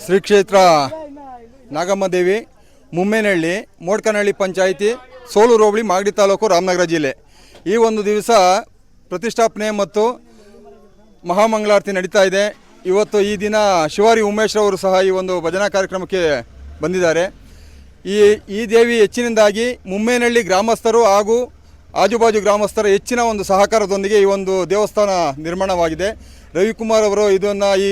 ಶ್ರೀ ಕ್ಷೇತ್ರ ನಾಗಮ್ಮ ದೇವಿ ಮುಮ್ಮೇನಹಳ್ಳಿ, ಮೋಡ್ಕನಹಳ್ಳಿ ಪಂಚಾಯಿತಿ, ಸೋಲೂರು ಹೋಬಳಿ, ಮಾಗಡಿ ತಾಲೂಕು, ರಾಮನಗರ ಜಿಲ್ಲೆ. ಈ ಒಂದು ದಿವಸ ಪ್ರತಿಷ್ಠಾಪನೆ ಮತ್ತು ಮಹಾಮಂಗಳಾರತಿ ನಡೀತಾ ಇದೆ. ಇವತ್ತು ಈ ದಿನ ಶಿವಾರಿ ಉಮೇಶ್ ಅವರು ಸಹ ಈ ಒಂದು ಭಜನಾ ಕಾರ್ಯಕ್ರಮಕ್ಕೆ ಬಂದಿದ್ದಾರೆ. ಈ ಈ ದೇವಿ ಹೆಚ್ಚಿನಿಂದಾಗಿ ಮುಮ್ಮೇನಹಳ್ಳಿ ಗ್ರಾಮಸ್ಥರು ಹಾಗೂ ಆಜುಬಾಜು ಗ್ರಾಮಸ್ಥರ ಹೆಚ್ಚಿನ ಒಂದು ಸಹಕಾರದೊಂದಿಗೆ ಈ ಒಂದು ದೇವಸ್ಥಾನ ನಿರ್ಮಾಣವಾಗಿದೆ. ರವಿಕುಮಾರ್ ಅವರು ಇದನ್ನು ಈ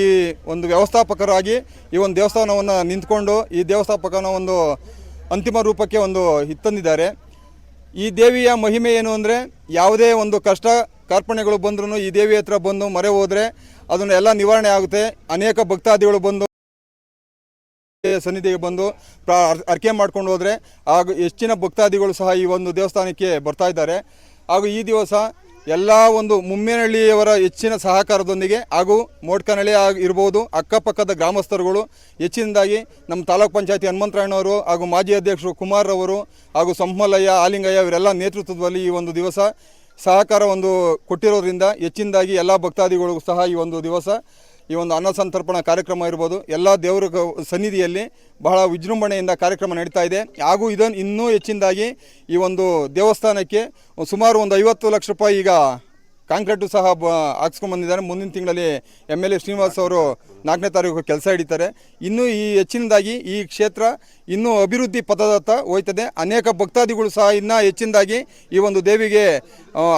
ಒಂದು ವ್ಯವಸ್ಥಾಪಕರಾಗಿ ಈ ಒಂದು ದೇವಸ್ಥಾನವನ್ನು ನಿಂತ್ಕೊಂಡು ಈ ದೇವಸ್ಥಾಪಕನ ಒಂದು ಅಂತಿಮ ರೂಪಕ್ಕೆ ಒಂದು ಹಿತ್ತಂದಿದ್ದಾರೆ ಈ ದೇವಿಯ ಮಹಿಮೆ ಏನು ಅಂದರೆ ಯಾವುದೇ ಒಂದು ಕಷ್ಟ ಕಾರ್ಪಣ್ಯಗಳು ಬಂದ್ರೂ ಈ ದೇವಿ ಹತ್ರ ಬಂದು ಮರೆ ಹೋದರೆ ಅದನ್ನು ಎಲ್ಲ ನಿವಾರಣೆ ಆಗುತ್ತೆ. ಅನೇಕ ಭಕ್ತಾದಿಗಳು ಬಂದು ಸನ್ನಿಧಿಗೆ ಬಂದು ಪ್ರಾ ಅರ್ಕೆ ಮಾಡ್ಕೊಂಡು ಹೋದರೆ ಹಾಗೂ ಹೆಚ್ಚಿನ ಭಕ್ತಾದಿಗಳು ಸಹ ಈ ಒಂದು ದೇವಸ್ಥಾನಕ್ಕೆ ಬರ್ತಾ ಇದ್ದಾರೆ. ಹಾಗೂ ಈ ದಿವಸ ಎಲ್ಲ ಒಂದು ಮುಮ್ಮೇನಹಳ್ಳಿಯವರ ಹೆಚ್ಚಿನ ಸಹಕಾರದೊಂದಿಗೆ ಹಾಗೂ ಮೋಡ್ಕನಹಳ್ಳಿ ಆಗ್ ಇರ್ಬೋದು, ಅಕ್ಕಪಕ್ಕದ ಗ್ರಾಮಸ್ಥರುಗಳು ಹೆಚ್ಚಿನದಾಗಿ ನಮ್ಮ ತಾಲೂಕ್ ಪಂಚಾಯತಿ ಹನುಮಂತರಾಯಣ್ಣವರು ಹಾಗೂ ಮಾಜಿ ಅಧ್ಯಕ್ಷರು ಕುಮಾರ್ ಅವರು ಹಾಗೂ ಸಂಹಲಯ್ಯ ಆಲಿಂಗಯ್ಯ ಇವರೆಲ್ಲ ನೇತೃತ್ವದಲ್ಲಿ ಈ ಒಂದು ದಿವಸ ಸಹಕಾರ ಒಂದು ಕೊಟ್ಟಿರೋದ್ರಿಂದ ಹೆಚ್ಚಿನದಾಗಿ ಎಲ್ಲ ಭಕ್ತಾದಿಗಳಿಗೂ ಸಹ ಈ ಒಂದು ದಿವಸ ಈ ಒಂದು ಅನ್ನ ಸಂತರ್ಪಣಾ ಕಾರ್ಯಕ್ರಮ ಇರ್ಬೋದು, ಎಲ್ಲ ದೇವರ ಸನ್ನಿಧಿಯಲ್ಲಿ ಬಹಳ ವಿಜೃಂಭಣೆಯಿಂದ ಕಾರ್ಯಕ್ರಮ ನಡೀತಾ ಇದೆ. ಹಾಗೂ ಇದನ್ನು ಇನ್ನೂ ಹೆಚ್ಚಿನದಾಗಿ ಈ ಒಂದು ದೇವಸ್ಥಾನಕ್ಕೆ ಸುಮಾರು ಒಂದು ಐವತ್ತು ಲಕ್ಷ ರೂಪಾಯಿ ಈಗ ಕಾಂಕ್ರೀಟು ಸಹ ಹಾಕ್ಸ್ಕೊಂಡ್ಬಂದಿದ್ದಾರೆ ಮುಂದಿನ ತಿಂಗಳಲ್ಲಿ ಎಂ ಎಲ್ ಎ ಶ್ರೀನಿವಾಸ್ ಅವರು ನಾಲ್ಕನೇ ತಾರೀಕು ಕೆಲಸ ಹಿಡಿತಾರೆ. ಇನ್ನೂ ಈ ಹೆಚ್ಚಿನದಾಗಿ ಈ ಕ್ಷೇತ್ರ ಇನ್ನೂ ಅಭಿವೃದ್ಧಿ ಪಥದತ್ತ ಹೋಯ್ತದೆ. ಅನೇಕ ಭಕ್ತಾದಿಗಳು ಸಹ ಇನ್ನೂ ಹೆಚ್ಚಿನದಾಗಿ ಈ ಒಂದು ದೇವಿಗೆ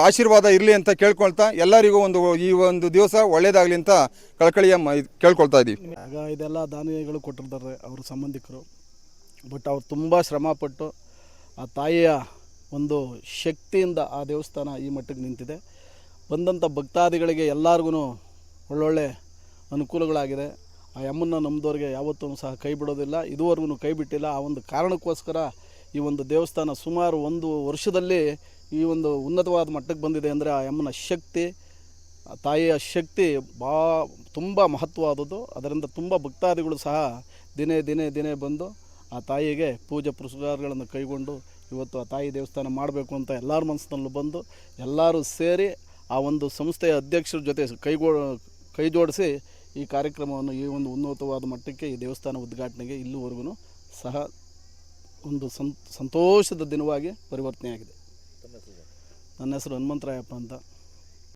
ಆಶೀರ್ವಾದ ಇರಲಿ ಅಂತ ಕೇಳ್ಕೊಳ್ತಾ ಎಲ್ಲರಿಗೂ ಒಂದು ಈ ಒಂದು ದಿವಸ ಒಳ್ಳೇದಾಗಲಿ ಅಂತ ಕಳಕಳಿಯ ಕೇಳ್ಕೊಳ್ತಾ ಇದ್ದೀವಿ ಆಗ ಇದೆಲ್ಲ ದಾನಿಗಳು ಕೊಟ್ಟಿರ್ತಾರೆ ಅವ್ರ ಸಂಬಂಧಿಕರು. ಬಟ್ ಅವ್ರು ತುಂಬ ಶ್ರಮಪಟ್ಟು ಆ ತಾಯಿಯ ಒಂದು ಶಕ್ತಿಯಿಂದ ಆ ದೇವಸ್ಥಾನ ಈ ಮಟ್ಟಕ್ಕೆ ನಿಂತಿದೆ. ಬಂದಂಥ ಭಕ್ತಾದಿಗಳಿಗೆ ಎಲ್ಲರಿಗೂ ಒಳ್ಳೊಳ್ಳೆ ಅನುಕೂಲಗಳಾಗಿದೆ. ಆ ಅಮ್ಮನ ನಮ್ಮದವ್ರಿಗೆ ಯಾವತ್ತೂ ಸಹ ಕೈ ಬಿಡೋದಿಲ್ಲ. ಇದುವರೆಗೂ ಕೈ ಬಿಟ್ಟಿಲ್ಲ. ಆ ಒಂದು ಕಾರಣಕ್ಕೋಸ್ಕರ ಈ ಒಂದು ದೇವಸ್ಥಾನ ಸುಮಾರು ಒಂದು ವರ್ಷದಲ್ಲಿ ಈ ಒಂದು ಉನ್ನತವಾದ ಮಟ್ಟಕ್ಕೆ ಬಂದಿದೆ ಅಂದರೆ ಆ ಯಮ್ಮನ ಶಕ್ತಿ ತಾಯಿಯ ಶಕ್ತಿ ಬಾ, ತುಂಬ ಮಹತ್ವವಾದದ್ದು. ಅದರಿಂದ ತುಂಬ ಭಕ್ತಾದಿಗಳು ಸಹ ದಿನೇ ದಿನೇ ದಿನೇ ಬಂದು ಆ ತಾಯಿಗೆ ಪೂಜೆ ಪುರಸ್ಕಾರಗಳನ್ನು ಕೈಗೊಂಡು ಇವತ್ತು ಆ ತಾಯಿ ದೇವಸ್ಥಾನ ಮಾಡಬೇಕು ಅಂತ ಎಲ್ಲರ ಮನಸ್ಸಿನಲ್ಲೂ ಬಂದು ಎಲ್ಲರೂ ಸೇರಿ ಆ ಒಂದು ಸಂಸ್ಥೆಯ ಅಧ್ಯಕ್ಷರ ಜೊತೆ ಕೈಗೋ ಕೈ ಜೋಡಿಸಿ ಈ ಕಾರ್ಯಕ್ರಮವನ್ನು ಈ ಒಂದು ಉನ್ನತವಾದ ಮಟ್ಟಕ್ಕೆ ಈ ದೇವಸ್ಥಾನ ಉದ್ಘಾಟನೆಗೆ ಇಲ್ಲಿವರೆಗೂ ಸಹ ಒಂದು ಸಂತೋಷದ ದಿನವಾಗಿ ಪರಿವರ್ತನೆಯಾಗಿದೆ. ನನ್ನ ಹೆಸರು ಹನುಮಂತರಾಯಪ್ಪ ಅಂತ.